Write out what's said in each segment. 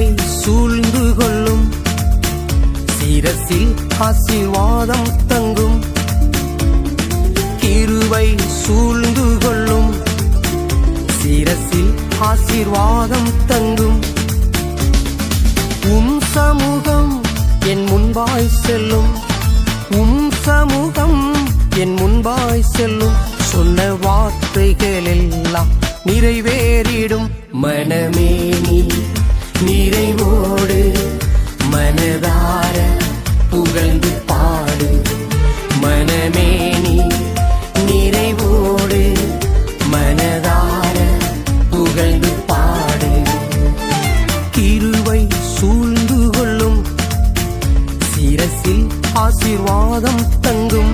உன்னை சூழ்ந்து கொள்ளும். சிரசில் ஆசீர்வாதம் தங்கும். கிருவை சூழ்ந்து கொள்ளும். சிரசில் ஆசீர்வாதம் தங்கும். உன் சமூகம் என் முன்பாய் செல்லும். உன் சமூகம் என் முன்பாய் செல்லும். சொன்ன வார்த்தைகள் எல்லாம் நிறைவேறிடும். மனமே நீ நிறைவோடு மனதார புகழ்ந்து பாடு. மனமே நீ நிறைவோடு மனதார புகழ்ந்து பாடு. கிருவை சூழ்ந்து கொள்ளும் சிரசில் ஆசீர்வாதம் தங்கும்.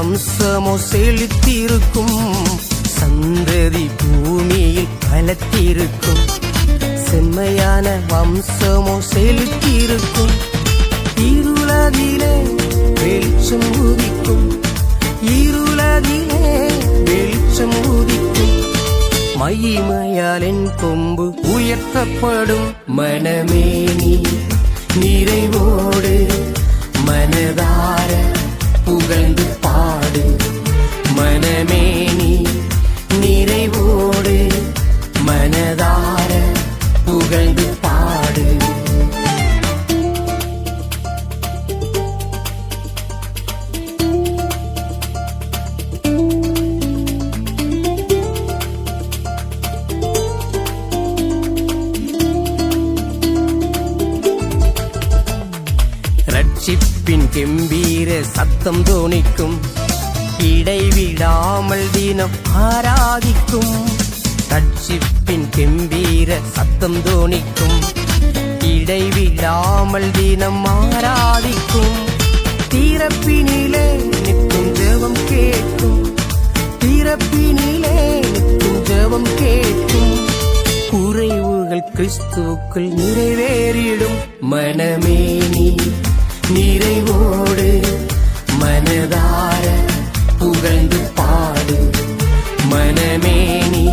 வம்சமோ செழித்திருக்கும். சந்ததி பூமியில் பலத்திருக்கும் செம்மையான வம்சமோ செலுத்திருக்கும் இருளதிலே வெளிச்சம் உதிக்கும் இருளதிலே வெளிச்சம் உதிக்கும் மகிமையால் கொம்பு உயர்த்தப்படும். மனமே நீ நிறைவோடு மனதார புகழ்ந்து பாடு. மனமே நீ சிப்பின் கெம்பீர சத்தம் தோணிக்கும். இடைவிடாமல் தினம் ஆராதிக்கும். தட்சிப்பின் கெம்பீர சத்தம் தோணிக்கும். இடைவிடாமல் தினம் ஆராதிக்கும். தீரப்பினிலே நிற்கும் தேவம் கேட்கும். தீரப்பினிலே நிற்கும் தேவம் கேட்கும். குறைவுகள் கிறிஸ்துவுக்குள் நிறைவேறிடும். மனமே நீ நிறைவோடு மனதார புகழ்ந்து பாடு. மனமே நீ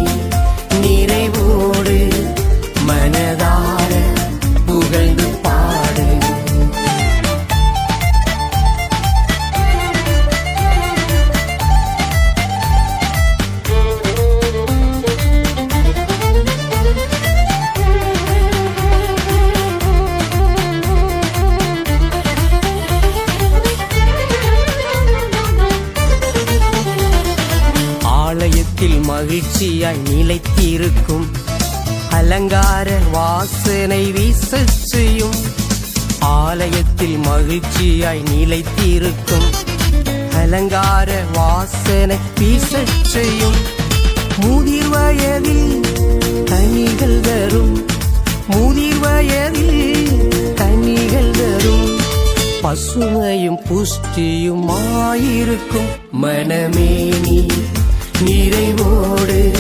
மகிழ்ச்சியாய் நிலைத்திருக்கும். அலங்கார வாசனை வீசச் செய்யும். ஆலயத்தில் மகிழ்ச்சியாய் நிலைத்திருக்கும். அலங்கார வாசனை வீசச் செய்யும். முதிர் வயதில் கனிகள் தரும். முதிர் வயதில் கனிகள் தரும். பசுமையும் புஷ்டியுமாயிருக்கும். நீ நிறைவோடு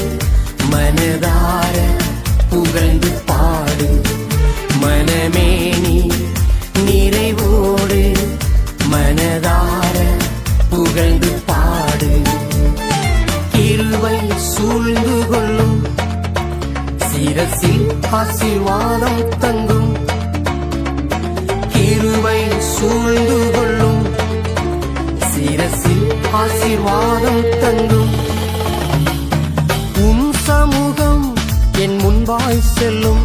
மனதார புகழ்ந்து பாடு. மனமேனி நிறைவோடு மனதார புகழ்ந்து பாடு. இருவை சூழ்ந்து கொள்ளும். சிரசில் ஆசிர்வாதம் தங்கும். கிருபை சூழ்ந்து கொள்ளும். சிரசில் ஆசிர்வாதம் தங்கும். சமூகம் என் முன்பாய் செல்லும்.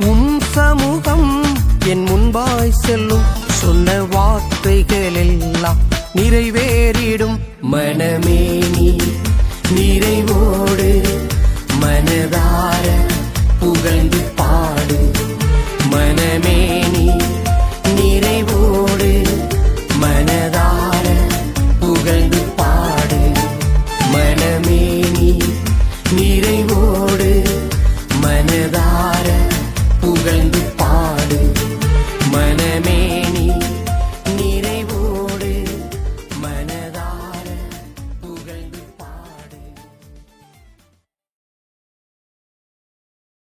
உன் சமூகம் என் முன்பாய் செல்லும். சொன்ன வார்த்தைகள் எல்லாம் நிறைவேறிடும். மனமே நீ நிறைவோடு மனதார